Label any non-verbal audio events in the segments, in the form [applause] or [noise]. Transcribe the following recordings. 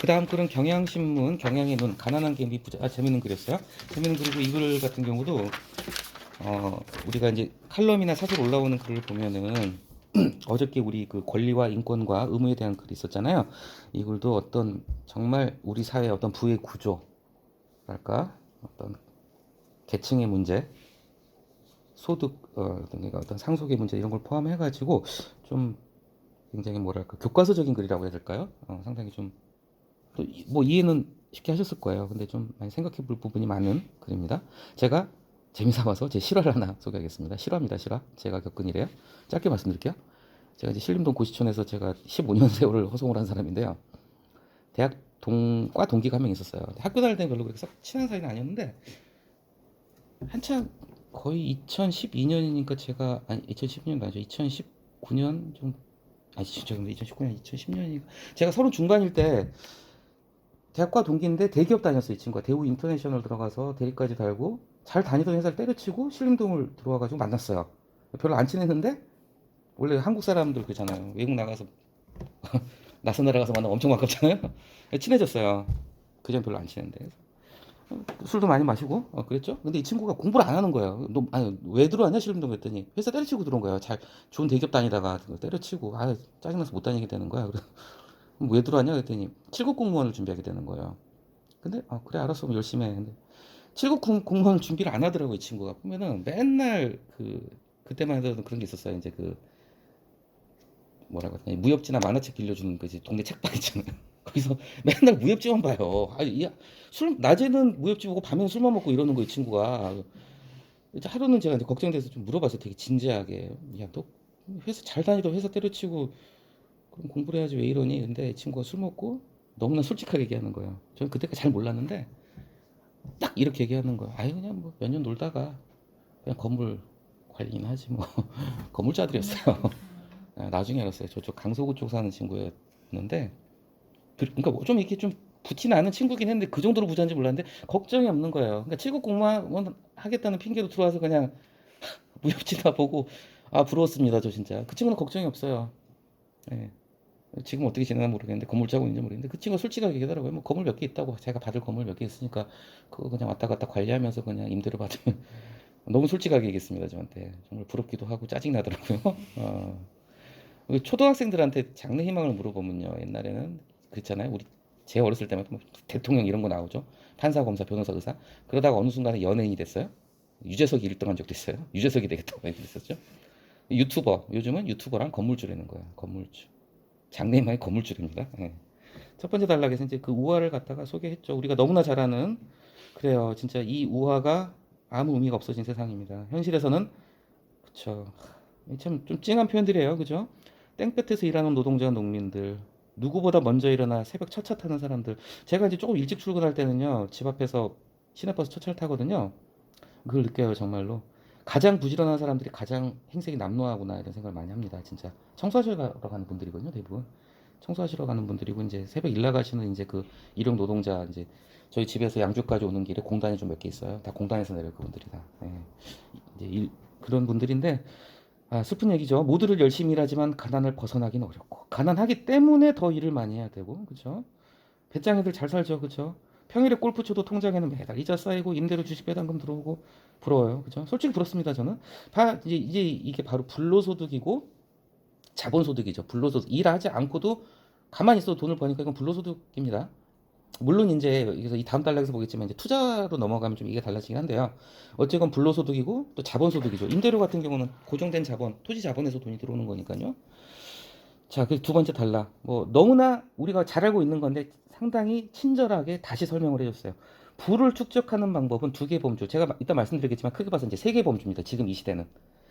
그 다음 글은 경향신문 경향의 눈 가난한 개미 부자 아 재밌는 글이었어요. 재밌는 글이고 이 글 같은 경우도 어 우리가 이제 칼럼이나 사설 올라오는 글을 보면은 [clears throat] 어저께 우리 그 권리와 인권과 의무에 대한 글이 있었잖아요. 이 글도 어떤 정말 우리 사회의 어떤 부의 구조랄까 어떤 계층의 문제, 소득 어, 어떤 상속의 문제 이런 걸 포함해 가지고 좀 굉장히 뭐랄까 교과서적인 글이라고 해야 될까요? 어, 상당히 좀 또 뭐 이해는 쉽게 하셨을 거예요. 근데 좀 많이 생각해 볼 부분이 많은 글입니다. 제가 재미삼아서 제 실화를 하나 소개하겠습니다. 실화입니다, 실화. 제가 겪은 일이에요. 짧게 말씀드릴게요. 제가 이제 신림동 고시촌에서 제가 15년 [laughs] 세월을 허송을 한 사람인데요. 대학 동과 동기가 한 명 있었어요. 학교 다닐 때는 별로 그렇게 썩 친한 사이는 아니었는데 한참 거의 2012년이니까 제가 아니 2012년도 아니죠. 2019년 좀 아니 근데 2019년 2010년이니까 제가 서른 중반일 때 대학과 동기인데 대기업 다녔어요 이 친구가 대우 인터내셔널 들어가서 대리까지 달고 잘 다니던 회사를 때려치고 신림동을 들어와가지고 만났어요. 별로 안 친했는데 원래 한국 사람들 그잖아요. 외국 나가서 [laughs] 낯선 나라 가서 만나면 엄청 가깝잖아요. [laughs] 친해졌어요. 그전 별로 안 친했는데 술도 많이 마시고 어, 그랬죠. 근데 이 친구가 공부를 안 하는 거예요. 너 아니 왜 들어왔냐 신림동 그랬더니 회사 때려치고 들어온 거예요. 잘 좋은 대기업 다니다가 때려치고 아 짜증나서 못 다니게 되는 거야. 그래 그럼 왜 들어왔냐 그랬더니 7급 공무원을 준비하게 되는 거예요. 근데 아 그래 알았어 열심히 해. 근데 7급 공- 공무원 준비를 안 하더라고 이 친구가 보면은 맨날 그 그때만 해도 그런 게 있었어요. 이제 그 뭐라고 하냐 무협지나 만화책 빌려주는 거지 동네 책방 있잖아요. [laughs] 거기서 맨날 무협지만 봐요. 아니 이- 술 낮에는 무협지 보고 밤에는 술만 먹고 이러는 거 이 친구가. 이제 하루는 제가 이제 걱정돼서 좀 물어봤어요. 되게 진지하게. 야 너 회사 잘 다니던 회사 때려치고 그럼 공부를 해야지 왜 이러니? 근데 이 친구가 술 먹고 너무나 솔직하게 얘기하는 거예요. 저는 그때까지 잘 몰랐는데 딱 이렇게 얘기하는 거예요. 아유 그냥 뭐 몇 년 놀다가 그냥 건물 관리나 하지 뭐 [laughs] 건물자들이었어요. 아, [laughs] 나중에 알았어요. 저쪽 강서구 쪽 사는 친구였는데 그- 그러니까 뭐 좀 이렇게 좀 붙이 나는 친구긴 했는데 그 정도로 부자인지 몰랐는데 걱정이 없는 거예요. 그러니까 7급 공무원 하겠다는 핑계로 들어와서 그냥 [laughs] 무협지나 보고 아 부러웠습니다. 저 진짜 그 친구는 걱정이 없어요. 예. 지금 어떻게 지내나 모르겠는데 건물자고 있는지 모르겠는데 그 친구가 솔직하게 얘기하더라고요. 뭐 건물 몇 개 있다고 제가 받을 건물 몇 개 있으니까 그거 그냥 왔다 갔다 관리하면서 그냥 임대료 받으면 [laughs] 너무 솔직하게 얘기했습니다 저한테 정말 부럽기도 하고 짜증 나더라고요. [laughs] 어. 우리 초등학생들한테 장래 희망을 물어보면요 옛날에는 그랬잖아요. 우리 제 어렸을 때만 뭐 대통령 이런 거 나오죠. 판사, 검사, 변호사, 의사. 그러다가 어느 순간에 연예인이 됐어요. 유재석이 1등한 적도 있어요. 유재석이 되겠다고 [laughs] 얘기했었죠. 유튜버 요즘은 유튜버랑 건물주라는 거예요. 건물주. 장래희망이 건물주입니다. 예. 첫 번째 단락에서 이제 그 우화를 갖다가 소개했죠. 우리가 너무나 잘 아는 그래요. 진짜 이 우화가 아무 의미가 없어진 세상입니다. 현실에서는 그쵸. 참 좀 찡한 표현들이에요. 그죠? 땡볕에서 일하는 노동자, 농민들, 누구보다 먼저 일어나 새벽 첫차 타는 사람들. 제가 이제 조금 일찍 출근할 때는요, 집 앞에서 시내버스 첫차를 타거든요. 그걸 느껴요, 정말로. 가장 부지런한 사람들이 가장 행색이 남루하구나 이런 생각을 많이 합니다, 진짜. 청소하시러 가는 분들이거든요, 대부분. 청소하시러 가는 분들이고 이제 새벽 일 나가시는 이제 그 일용 노동자 이제 저희 집에서 양주까지 오는 길에 공단이 좀 몇 개 있어요. 다 공단에서 내려 그분들이 다. 예. 이제 일, 그런 분들인데 아, 슬픈 얘기죠. 모두를 열심히 일하지만 가난을 벗어나긴 어렵고 가난하기 때문에 더 일을 많이 해야 되고 그렇죠? 배짱이들 잘 살죠, 그렇죠? 평일에 골프 쳐도 통장에는 매달 이자 쌓이고 임대료 주식 배당금 들어오고 부러워요, 그렇죠? 솔직히 부럽습니다, 저는. 다 이제 이제 이게 바로 불로소득이고 자본소득이죠. 불로소득 일하지 않고도 가만히 있어도 돈을 버니까 이건 불로소득입니다. 물론 이제 여기서 이 다음 단락에서 보겠지만 이제 투자로 넘어가면 좀 이게 달라지긴 한데요. 어쨌건 불로소득이고 또 자본소득이죠. 임대료 같은 경우는 고정된 자본, 토지 자본에서 돈이 들어오는 거니까요. 자, 그 두 번째 단락. 뭐 너무나 우리가 잘 알고 있는 건데 상당히 친절하게 다시 설명을 해줬어요. 부를 축적하는 방법은 두 개 범주. 제가 이따 말씀드리겠지만 크게 봐서 이제 세 개 범주입니다. 지금 이 시대는.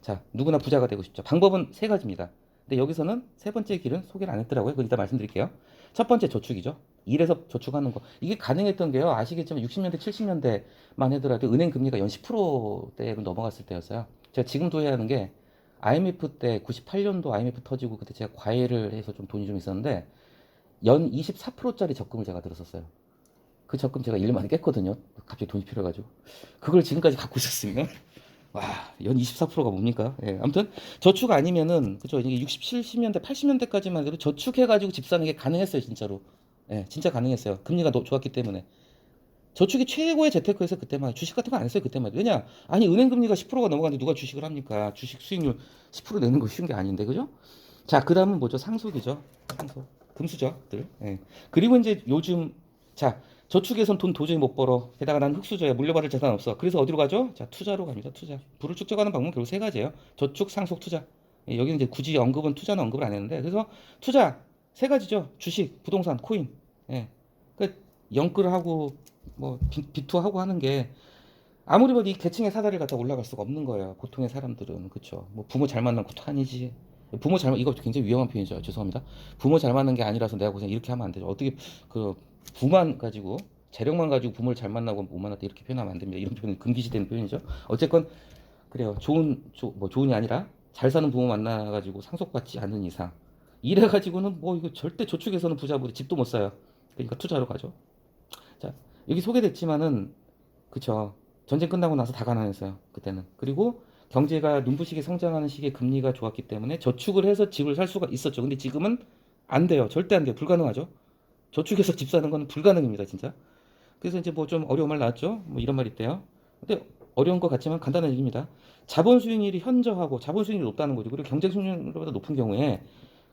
자, 누구나 부자가 되고 싶죠. 방법은 세 가지입니다. 근데 여기서는 세 번째 길은 소개를 안 했더라고요. 그건 이따 말씀드릴게요. 첫 번째 저축이죠. 일해서 저축하는 거. 이게 가능했던 게요. 아시겠지만 60년대, 70년대만 하더라도 은행 금리가 연 10%대로 넘어갔을 때였어요. 제가 지금도 해야 하는 게 IMF 때 98년도 IMF 터지고 그때 제가 과외를 해서 좀 돈이 좀 있었는데 연 24%짜리 적금을 제가 들었었어요. 그 적금 제가 1년 만에 깼거든요. 갑자기 돈이 필요해가지고. 그걸 지금까지 갖고 있었으면 와, 연 24%가 뭡니까? 예, 아무튼 저축 아니면은 그죠? 이게 60, 70년대, 80년대까지만 해도 저축해가지고 집 사는 게 가능했어요, 진짜로. 예, 진짜 가능했어요. 금리가 노- 좋았기 때문에. 저축이 최고의 재테크에서 그때만 주식 같은 거 안 했어요 그때만 왜냐 아니 은행 금리가 10%가 넘어가는데 누가 주식을 합니까 주식 수익률 10% 내는 거 쉬운 게 아닌데 그죠 자 그다음은 뭐죠 상속이죠 상속 금수저들. 예. 그리고 이제 요즘 자 저축에선 돈 도저히 못 벌어. 게다가 난 흑수저야. 물려받을 재산 없어. 그래서 어디로 가죠? 자 투자로 갑니다 투자. 부를 축적하는 방법은 결국 세 가지예요. 저축 상속 투자. 예, 여기는 이제 굳이 언급은 투자는 언급을 안 했는데. 그래서 투자 세 가지죠. 주식 부동산 코인. 예. 그 영끌을 하고 뭐 비- 비투 하고 하는 게 아무리 봐도 이 계층의 사다리를 갖다 올라갈 수가 없는 거예요. 보통의 사람들은. 그렇죠. 뭐 부모 잘 만난 것도 아니지. 부모 잘 만- 이거 굉장히 위험한 표현이죠. 죄송합니다. 부모 잘 만난 게 아니라서 내가 고생 이렇게 하면 안 되죠. 어떻게 그 부만 가지고 재력만 가지고 부모를 잘 만나고 못 만났다 이렇게 표현하면 안 됩니다. 이런 표현은 금기시되는 표현이죠. 어쨌건 그래요. 좋은 조, 뭐 좋은이 아니라 잘 사는 부모 만나 가지고 상속받지 않는 이상 이래 가지고는 뭐 이거 절대 저축해서는 부자보다 집도 못 사요. 그러니까 투자로 가죠. 자 여기 소개됐지만은 그쵸 전쟁 끝나고 나서 다 가난했어요 그때는 그리고 경제가 눈부시게 성장하는 시기에 금리가 좋았기 때문에 저축을 해서 집을 살 수가 있었죠. 근데 지금은 안 돼요. 절대 안 돼요. 불가능하죠. 저축해서 집 사는 건 불가능입니다 진짜. 그래서 이제 뭐 좀 어려운 말 나왔죠? 뭐 이런 말 있대요. 근데 어려운 것 같지만 간단한 얘기입니다. 자본 수익률이 현저하고 자본 수익률이 높다는 거죠. 그리고 경쟁 수익률보다 높은 경우에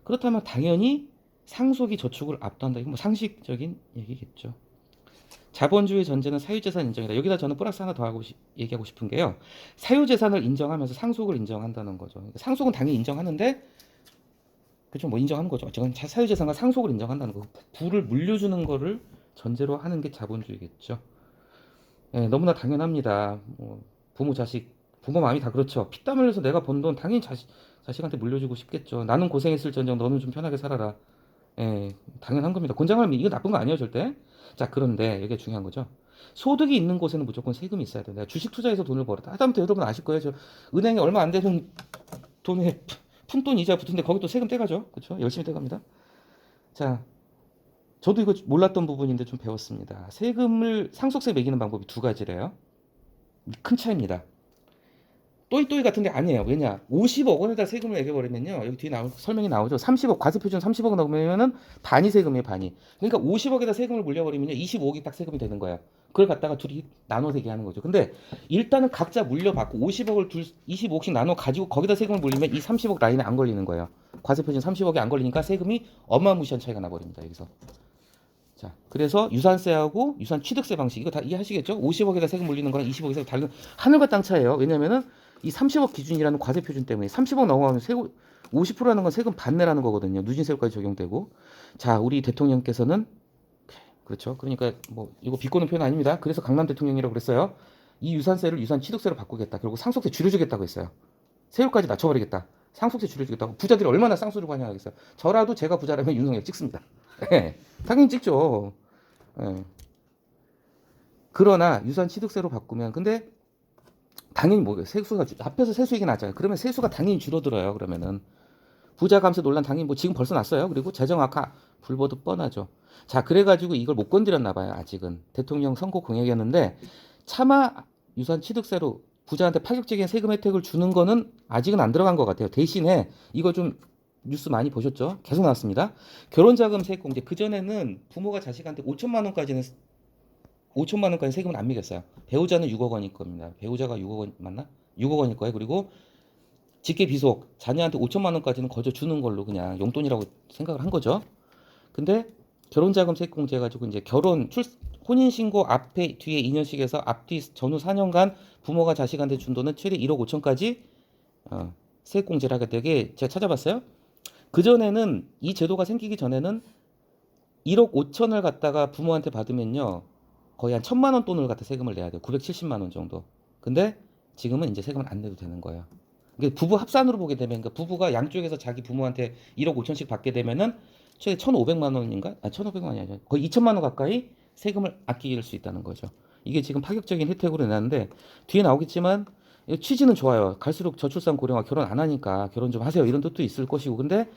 그렇다면 당연히 상속이 저축을 압도한다. 이건 뭐 상식적인 얘기겠죠 자본주의 전제는 사유재산 인정이다. 여기다 저는 플러스 하나 더 하고 시- 얘기하고 싶은 게요. 사유재산을 인정하면서 상속을 인정한다는 거죠. 그러니까 상속은 당연히 인정하는데 그죠? 뭐 인정하는 거죠. 자- 사유재산과 상속을 인정한다는 거. 부를 물려주는 거를 전제로 하는 게 자본주의겠죠. 예, 너무나 당연합니다. 뭐 부모 자식 부모 마음이 다 그렇죠. 피땀 흘려서 내가 번 돈 당연히 자식 자식한테 물려주고 싶겠죠. 나는 고생했을 전정 너는 좀 편하게 살아라. 예, 당연한 겁니다. 곤장하면 이거 나쁜 거 아니에요, 절대. 자, 그런데 이게 중요한 거죠. 소득이 있는 곳에는 무조건 세금이 있어야 돼요. 내가 주식 투자해서 돈을 벌었다. 하다못해 여러분 아실 거예요. 저 은행에 얼마 안 되는 돈에 푼돈 이자 붙은데 거기 또 세금 떼가죠. 그렇죠? 열심히 떼갑니다. 자, 저도 이거 몰랐던 부분인데 좀 배웠습니다. 세금을 상속세 매기는 방법이 두 가지래요. 큰 차이입니다. 또이또이 같은데 아니에요. 왜냐? 50억 원에다 세금을 매겨버리면요. 여기 뒤에 나오, 설명이 나오죠. 30억, 과세표준 30억 넘으면은 반이 세금이에요, 반이. 그러니까 50억에다 세금을 물려버리면요. 25억이 딱 세금이 되는 거예요. 그걸 갖다가 둘이 나눠 세게 하는 거죠. 근데 일단은 각자 물려받고 50억을 둘, 25억씩 나눠 가지고 거기다 세금을 물리면 이 30억 라인에 안 걸리는 거예요. 과세표준 30억이 안 걸리니까 세금이 어마무시한 차이가 나버립니다. 여기서. 자, 그래서 유산세하고 유산 취득세 방식 이거 다 이해하시겠죠? 50억에다 세금 물리는 거랑 20억에서 다른 하늘과 땅 차이예요. 왜냐면은 이 30억 기준이라는 과세 표준 때문에 30억 넘어가면 세금 50%라는 건 세금 반내라는 거거든요. 누진세율까지 적용되고. 자, 우리 대통령께서는 그렇죠. 그러니까 뭐 이거 비꼬는 표현 아닙니다. 그래서 강남 대통령이라고 그랬어요. 이 유산세를 유산 취득세로 바꾸겠다. 그리고 상속세 줄여주겠다고 했어요. 세율까지 낮춰버리겠다. 상속세 줄여주겠다고. 부자들이 얼마나 쌍수를 관여하겠어요. 저라도 제가 부자라면 윤석열 찍습니다. [laughs] 예, 당연히 찍죠. 예. 그러나 유산 취득세로 바꾸면 근데 당연히 뭐 세수가 줄- 앞에서 세수 얘기 나잖아요. 그러면 세수가 당연히 줄어들어요. 그러면은 부자 감세 논란 당연히 뭐 지금 벌써 났어요. 그리고 재정 악화 불보듯 뻔하죠. 자, 그래가지고 이걸 못 건드렸나 봐요. 아직은 대통령 선거 공약이었는데 차마 유산 취득세로 부자한테 파격적인 세금 혜택을 주는 거는 아직은 안 들어간 것 같아요. 대신에 이거 좀 뉴스 많이 보셨죠? 계속 나왔습니다. 결혼자금 세액공제 그 전에는 부모가 자식한테 5천만 원까지는 5천만 원까지 세금을 안 매겼어요. 배우자는 6억 원일 겁니다. 배우자가 6억 원 맞나? 6억 원일 거예요. 그리고 직계 비속 자녀한테 5천만 원까지는 거저 주는 걸로 그냥 용돈이라고 생각을 한 거죠. 근데 결혼자금 세액공제 가지고 이제 결혼 출 혼인 신고 앞에 뒤에 2년씩에서 앞뒤 전후 4년간 부모가 자식한테 준 돈은 최대 1억 5천까지 어, 세액공제를 하게 되게 제가 찾아봤어요. 그 전에는 이 제도가 생기기 전에는 1억 5천을 갖다가 부모한테 받으면요. 거의 한 천만 원 돈을 갖다 세금을 내야 돼요. 970만 원 정도. 근데 지금은 이제 세금을 안 내도 되는 거예요. 이게 부부 합산으로 보게 되면 그러니까 부부가 양쪽에서 자기 부모한테 1억 5천씩 받게 되면은 최대 1,500만 원인가? 아, 1,500만 원이 아니라 거의 2천만 원 가까이 세금을 아낄 수 있다는 거죠. 이게 지금 파격적인 혜택으로 내놨는데 뒤에 나오겠지만 이 취지는 좋아요. 갈수록 저출산 고령화 결혼 안 하니까 결혼 좀 하세요. 이런 뜻도 있을 것이고 근데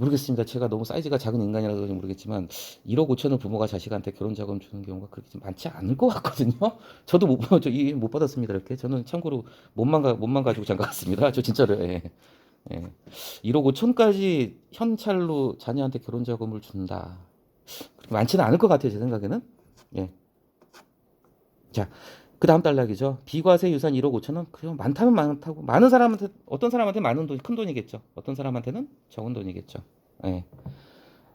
모르겠습니다. 제가 너무 사이즈가 작은 인간이라서 그런지 모르겠지만 1억 5천을 부모가 자식한테 결혼 자금 주는 경우가 그렇게 좀 많지 않을 것 같거든요. [laughs] 저도 못, [laughs] 저이 못 받았습니다. 이렇게 저는 참고로 몸만 가 몸만 가지고 장가 갔습니다. [laughs] 저 진짜로 예. 예. 1억 5천까지 현찰로 자녀한테 결혼 자금을 준다. 그렇게 많지는 않을 것 같아요 제 생각에는. 예. 자, 그 다음 단락이죠. 비과세 유산 1억 5천 원. 그냥 많다면 많다고. 많은 사람한테 어떤 사람한테 많은 돈, 큰 돈이겠죠. 어떤 사람한테는 적은 돈이겠죠. 예.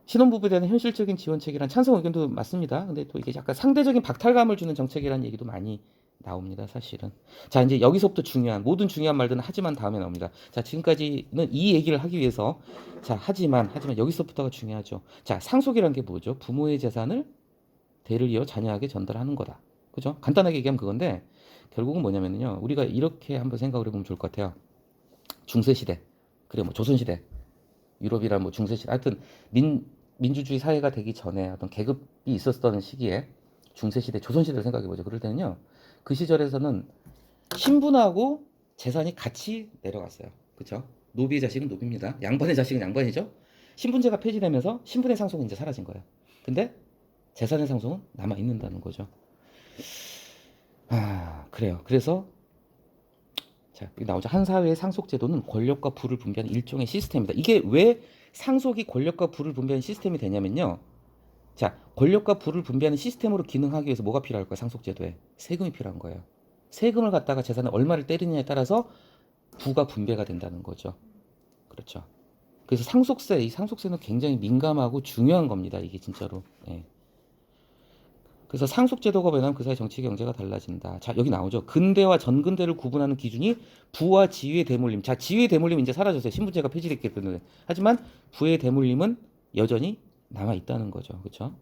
신혼부부에 대한 현실적인 지원책이란 찬성 의견도 맞습니다. 근데 또 이게 약간 상대적인 박탈감을 주는 정책이라는 얘기도 많이 나옵니다. 사실은. 자, 이제 여기서부터 중요한 모든 중요한 말들은 하지만 다음에 나옵니다. 자, 지금까지는 이 얘기를 하기 위해서 자, 하지만 하지만 여기서부터가 중요하죠. 자, 상속이란 게 뭐죠? 부모의 재산을 대를 이어 자녀에게 전달하는 거다. 그죠? 간단하게 얘기하면 그건데 결국은 뭐냐면요. 우리가 이렇게 한번 생각을 해보면 좋을 것 같아요. 중세 시대, 그래 뭐 조선 시대, 유럽이란 뭐 중세 시대, 하여튼 민 민주주의 사회가 되기 전에 어떤 계급이 있었던 시기에 중세 시대, 조선 시대를 생각해 보죠. 그럴 때는요. 그 시절에서는 신분하고 재산이 같이 내려갔어요. 그렇죠? 노비의 자식은 노비입니다. 양반의 자식은 양반이죠. 신분제가 폐지되면서 신분의 상속은 이제 사라진 거예요. 근데 재산의 상속은 남아 있는다는 거죠. 아, 그래요. 그래서 자, 여기 나오죠. 한 사회의 상속 제도는 권력과 부를 분배하는 일종의 시스템이다. 이게 왜 상속이 권력과 부를 분배하는 시스템이 되냐면요. 자, 권력과 부를 분배하는 시스템으로 기능하기 위해서 뭐가 필요할까요? 상속 제도에 세금이 필요한 거예요. 세금을 갖다가 재산을 얼마를 때리느냐에 따라서 부가 분배가 된다는 거죠. 그렇죠. 그래서 상속세, 이 상속세는 굉장히 민감하고 중요한 겁니다. 이게 진짜로. 예. 그래서 상속 제도가 변하면 그 사회 정치 경제가 달라진다. 자 여기 나오죠. 근대와 전근대를 구분하는 기준이 부와 지위의 대물림. 자 지위의 대물림 이제 사라졌어요. 신분제가 폐지됐기 때문에. 하지만 부의 대물림은 여전히 남아 있다는 거죠. 그렇죠?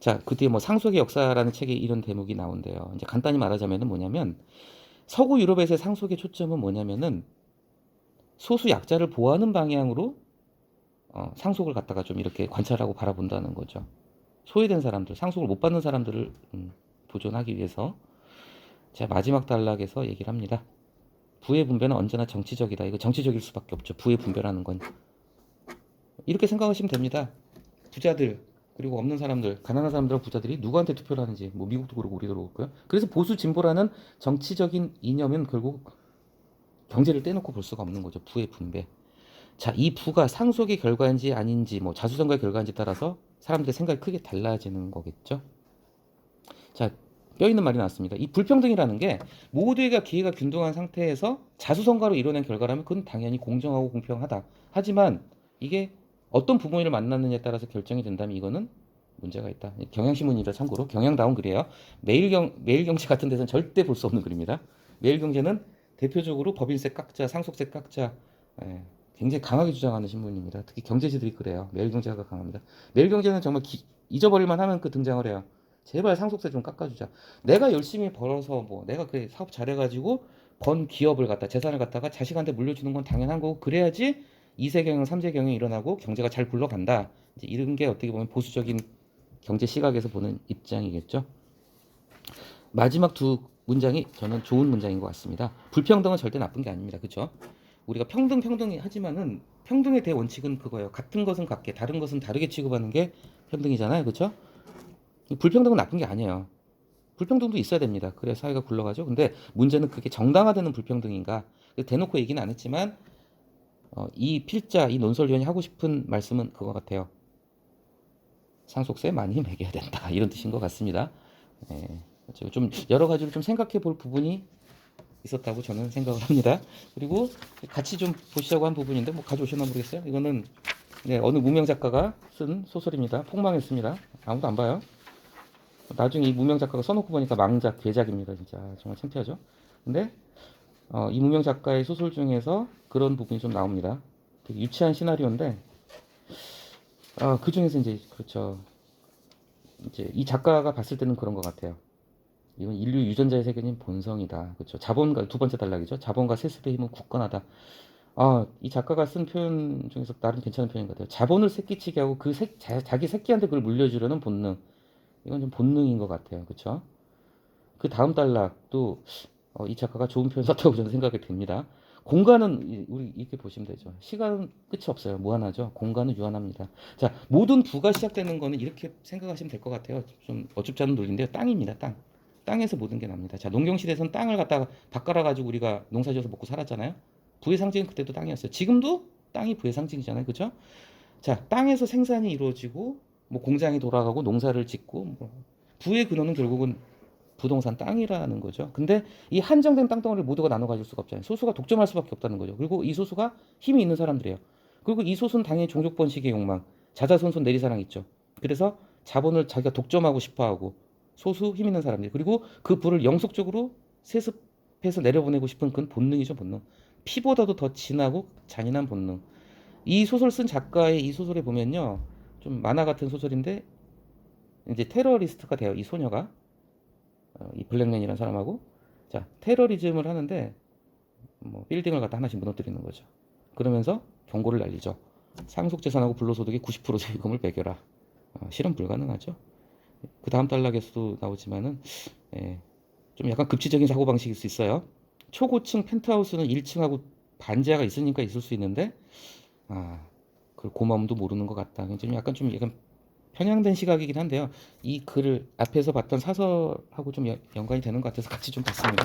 자 그때 뭐 상속의 역사라는 책에 이런 대목이 나온대요. 이제 간단히 말하자면은 뭐냐면 서구 유럽에서의 상속의 초점은 뭐냐면은 소수 약자를 보호하는 방향으로 어, 상속을 갖다가 좀 이렇게 관찰하고 바라본다는 거죠. 소외된 사람들, 상속을 못 받는 사람들을 음, 보존하기 위해서 제가 마지막 단락에서 얘기를 합니다. 부의 분배는 언제나 정치적이다. 이거 정치적일 수밖에 없죠. 부의 분배라는 건 이렇게 생각하시면 됩니다. 부자들 그리고 없는 사람들, 가난한 사람들과 부자들이 누구한테 투표를 하는지 뭐 미국도 그렇고 우리도 그렇고요. 그래서 보수 진보라는 정치적인 이념은 결국 경제를 떼놓고 볼 수가 없는 거죠. 부의 분배. 자, 이 부가 상속의 결과인지 아닌지 뭐 자수성가의 결과인지 따라서 사람들의 생각이 크게 달라지는 거겠죠. 자, 뼈 있는 말이 나왔습니다. 이 불평등이라는 게 모두가 기회가 균등한 상태에서 자수성가로 이뤄낸 결과라면 그건 당연히 공정하고 공평하다. 하지만 이게 어떤 부모님을 만났느냐에 따라서 결정이 된다면 이거는 문제가 있다. 경향신문입니다. 참고로 경향다운 글이에요. 매일경 매일경제 같은 데서는 절대 볼 수 없는 글입니다. 매일경제는 대표적으로 법인세 깎자, 상속세 깎자, 예, 굉장히 강하게 주장하는 신문입니다. 특히 경제지들이 그래요. 매일경제가 강합니다. 매일경제는 정말 기- 잊어버릴만 하면 그 등장을 해요. 제발 상속세 좀 깎아주자. 내가 열심히 벌어서 뭐 내가 그 사업 잘해가지고 번 기업을 갖다 재산을 갖다가 자식한테 물려주는 건 당연한 거고 그래야지 2세 경영, 3세 경영이 일어나고 경제가 잘 굴러간다. 이제 이런 게 어떻게 보면 보수적인 경제 시각에서 보는 입장이겠죠. 마지막 두 문장이 저는 좋은 문장인 것 같습니다. 불평등은 절대 나쁜 게 아닙니다. 그렇죠? 우리가 평등 평등 하지만은 평등의 대원칙은 그거예요. 같은 것은 같게, 다른 것은 다르게 취급하는 게 평등이잖아요. 그렇죠? 불평등은 나쁜 게 아니에요. 불평등도 있어야 됩니다. 그래야 사회가 굴러가죠. 근데 문제는 그게 정당화되는 불평등인가? 대놓고 얘기는 안 했지만 어, 이 필자, 이 논설위원이 하고 싶은 말씀은 그거 같아요. 상속세 많이 매겨야 된다. 이런 뜻인 것 같습니다. 예. 좀 여러 가지로 좀 생각해 볼 부분이 있었다고 저는 생각을 합니다. 그리고 같이 좀 보시자고 한 부분인데 뭐 가져오셨나 모르겠어요. 이거는 네, 어느 무명 작가가 쓴 소설입니다. 폭망했습니다. 아무도 안 봐요. 나중에 이 무명 작가가 써놓고 보니까 망작, 괴작입니다. 진짜 정말 창피하죠. 근데 어, 이 무명 작가의 소설 중에서 그런 부분이 좀 나옵니다. 되게 유치한 시나리오인데 아, 그 중에서 이제 그렇죠. 이제 이 작가가 봤을 때는 그런 것 같아요. 이건 인류 유전자의 세계는 본성이다. 그렇죠. 자본과 두 번째 단락이죠. 자본과 세습의 힘은 굳건하다. 아, 이 작가가 쓴 표현 중에서 나름 괜찮은 표현인 것 같아요. 자본을 새끼치게 하고 그 새, 자, 자기 새끼한테 그걸 물려주려는 본능. 이건 좀 본능인 것 같아요. 그렇죠? 그 다음 단락도 어, 이 작가가 좋은 표현 썼다고 저는 생각이 됩니다. 공간은 이- 우리 이렇게 보시면 되죠. 시간은 끝이 없어요. 무한하죠. 공간은 유한합니다. 자, 모든 부가 시작되는 거는 이렇게 생각하시면 될 것 같아요. 좀 않은 논리인데요. 땅입니다. 땅. 땅에서 모든 게 납니다. 자, 농경 시대에서는 땅을 갖다가 바꿔라 가지고 우리가 농사지어서 먹고 살았잖아요. 부의 상징은 그때도 땅이었어요. 지금도 땅이 부의 상징이잖아요. 그렇죠? 자, 땅에서 생산이 이루어지고 뭐 공장이 돌아가고 농사를 짓고 뭐 부의 근원은 결국은 부동산 땅이라는 거죠. 근데 이 한정된 땅덩어리를 모두가 나눠 가질 수가 없잖아요. 소수가 독점할 수밖에 없다는 거죠. 그리고 이 소수가 힘이 있는 사람들이에요. 그리고 이 소수는 당연히 종족 번식의 욕망, 자자손손 내리사랑 있죠. 그래서 자본을 자기가 독점하고 싶어 하고 소수 힘 있는 사람들 그리고 그 부를 영속적으로 세습해서 내려보내고 싶은 그건 본능이죠 본능. 피보다도 더 진하고 잔인한 본능. 이 소설 쓴 작가의 이 소설에 보면요, 좀 만화 같은 소설인데 이제 테러리스트가 돼요 이 소녀가 어, 이 블랙맨이라는 사람하고 자 테러리즘을 하는데 뭐 빌딩을 갖다 하나씩 무너뜨리는 거죠. 그러면서 경고를 날리죠. 상속재산하고 불로소득의 90% 세금을 매겨라. 어, 실현 불가능하죠. 그 다음 단락에서도 나오지만은 예, 좀 약간 급지적인 사고 방식일 수 있어요. 초고층 펜트하우스는 1층하고 반지하가 있으니까 있을 수 있는데 아, 그 고마움도 모르는 것 같다. 좀 약간 좀 약간 편향된 시각이긴 한데요. 이 글을 앞에서 봤던 사설하고 좀 연- 연관이 되는 것 같아서 같이 좀 봤습니다.